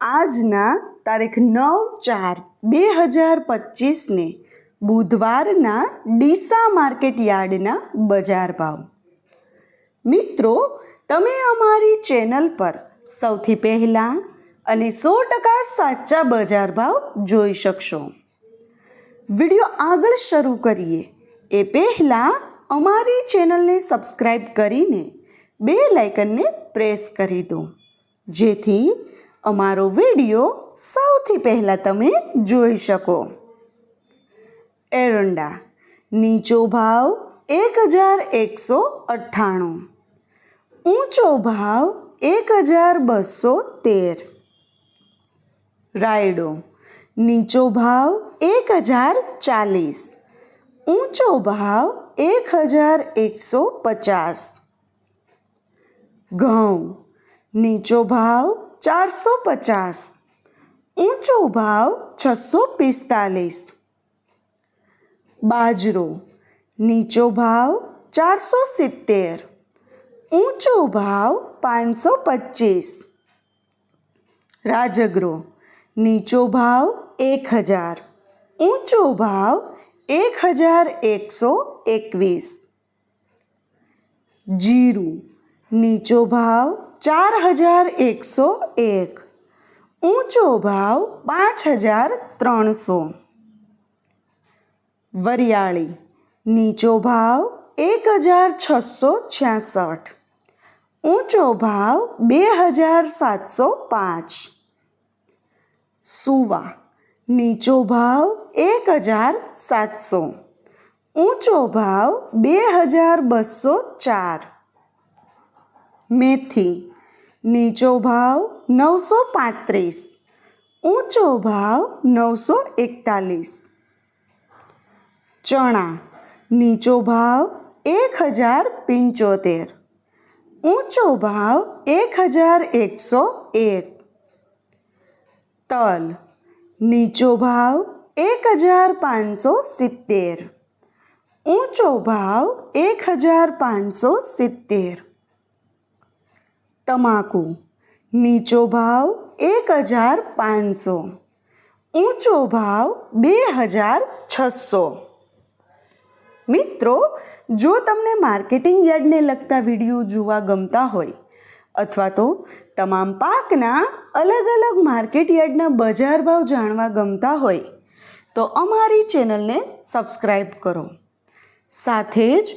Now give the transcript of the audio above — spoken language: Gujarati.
આજના તારીખ નવ ચાર બે હજાર પચીસને બુધવારના ડીસા માર્કેટ યાર્ડના બજાર ભાવ. મિત્રો, તમે અમારી ચેનલ પર સૌથી પહેલાં અને સો ટકા સાચા બજાર ભાવ જોઈ શકશો. વીડિયો આગળ શરૂ કરીએ. એ પહેલાં અમારી ચેનલને સબસ્ક્રાઈબ કરીને બે લાઇકનને પ્રેસ કરી દો. જેથી અમારો વીડિયો સૌથી પહેલાં તમે જોઈ શકો. એરંડા, નીચો ભાવ એક હજાર એકસો અઠ્ઠાણું. ઊંચો ભાવ એક હજાર બસો તેર. રાયડો, નીચો ભાવ એક હજાર ચાલીસ. ઊંચો ભાવ એક હજાર એકસો પચાસ. ઘઉં, નીચો ભાવ ચારસો પચાસ ઊંચો ભાવ છસો પિસ્તાલીસ બાજરો નીચો ભાવ ચારસો સિત્તેર ઊંચો ભાવ પાંચસો પચીસ રાજગરો નીચો ભાવ એક હજાર ઊંચો ભાવ એક હજાર એકસો એકવીસ જીરું નીચો ભાવ ચાર હજાર એકસો એક. ઊંચો ભાવ પાંચ હજાર ત્રણસો. વરિયાળી, નીચો ભાવ એક હજાર છસો છ્યાસઠ. ઊંચો ભાવ બે હજાર સાતસો પાંચ. સુવા, નીચો ભાવ એક હજાર સાતસો. ઊંચો ભાવ બે હજાર બસો ચાર. મેથી નીચો ભાવ નવસો પાંત્રીસ, ઊંચો ભાવ નવસો એકતાલીસ. ચણા, નીચો ભાવ એક હજાર પંચોતેર, ઊંચો ભાવ એક હજાર એકસો એક. તલ, નીચો ભાવ એક હજાર પાંચસો સિત્તેર, ઊંચો ભાવ એક હજાર પાંચસો સિત્તેર. તમાકુ. નીચો ભાવ એક હજાર પાંચસો. ઊંચો ભાવ બે હજાર છસો. મિત્રો, જો તમને માર્કેટિંગ યાર્ડને લગતા વીડિયો જોવા ગમતા હોય અથવા તો તમામ પાકના અલગ અલગ માર્કેટ યાર્ડના બજાર ભાવ જાણવા ગમતા હોય, તો અમારી ચેનલને સબસ્ક્રાઈબ કરો. સાથે જ